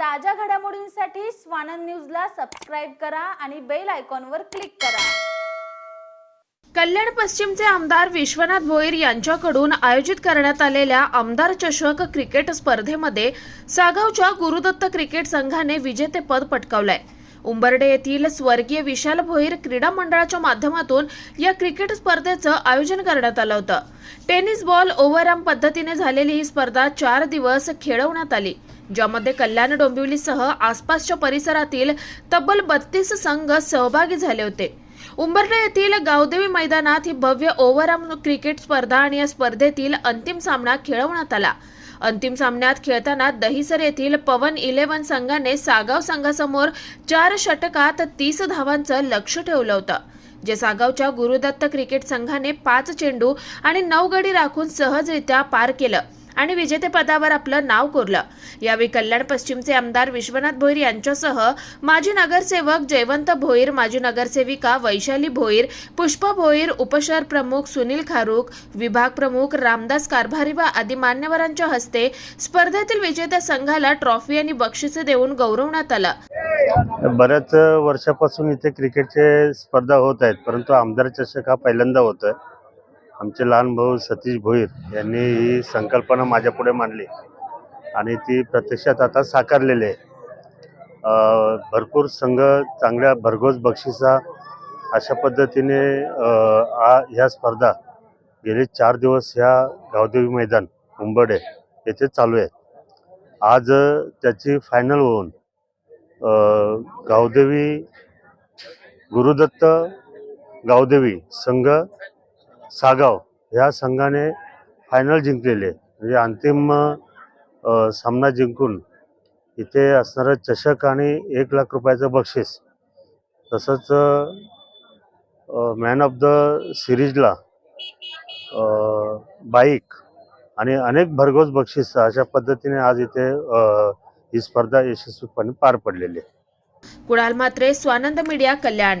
ताज्या घडामोडींसाठी स्वानंद न्यूजला सबस्क्राईब करा आणि बेल आयकॉनवर क्लिक करा. कल्याण पश्चिमचे आमदार विश्वनाथ भोईर यांच्याकडून आयोजित करण्यात आलेल्या आमदार चषक क्रिकेट स्पर्धेमध्ये सागावच्या गुरुदत्त क्रिकेट संघाने विजेतेपद पटकावलंय. उंबर्डे येथील स्वर्गीय विशाल भोईर क्रीडा मंडळाच्या माध्यमातून या क्रिकेट स्पर्धेचं आयोजन करण्यात आलं होतं. टेनिस बॉल ओव्हरआर्म पद्धतीने झालेली ही स्पर्धा चार दिवस खेळवण्यात आली. ज्यामध्ये कल्याण डोंबिवलीसह आसपासच्या परिसरातील तब्बल बत्तीस संघ सहभागी झाले होते. उंबर्डे येथील गावदेवी मैदानात ही भव्य ओव्हरआर्म क्रिकेट स्पर्धा आणि या स्पर्धेतील अंतिम सामना खेळवण्यात आला. अंतिम सामन्यात खेळताना दहिसर येथील पवन इलेव्हन संघाने सागाव संघासमोर चार षटकात तीस धावांचं लक्ष ठेवलं होतं. जे सागावच्या गुरुदत्त क्रिकेट संघाने पाच चेंडू आणि नऊ गडी राखून सहजरित्या पार केलं. आणि विजेतेपदावर आपलं नाव कोरलं. यावेळी कल्याण पश्चिमचे आमदार विश्वनाथ भोईर यांच्यासह माजी नगरसेवक जयवंत भोईर माजी नगरसेविका वैशाली भोईर पुष्पा भोईर उपशहर प्रमुख सुनील खारूक विभाग प्रमुख रामदास कारभारी व आदी मान्यवरांच्या हस्ते स्पर्धेतील विजेत्या संघाला ट्रॉफी आणि बक्षिसे देऊन गौरवण्यात आलं. बऱ्याच वर्षापासून इथे क्रिकेटचे स्पर्धा होत आहेत परंतु आमदार चषक हा पहिल्यांदा होत आहे आमचे लहान भाऊ सतीश भोईर यांनी ही संकल्पना माझ्यापुढे मांडली. आणि ती प्रत्यक्षात आता साकारलेली आहे. भरपूर संघ चांगल्या भरघोस बक्षिसा अशा पद्धतीने आ ह्या स्पर्धा गेले चार दिवस ह्या गावदेवी मैदान उंबडे येथे चालू आहे. आज त्याची फायनल होऊन गावदेवी गुरुदत्त गावदेवी संघ सागाव ह्या संघाने फायनल जिंकलेले. म्हणजे अंतिम सामना जिंकून इथे असणारं चषक आणि एक लाख रुपयाचं बक्षीस तसंच मॅन ऑफ द सिरीजला बाईक आणि अनेक भरघोस बक्षीस अशा पद्धतीने आज इथे ही स्पर्धा यशस्वीपणे पार पडलेली आहे. कुणाल म्हात्रे स्वानंद मीडिया कल्याण.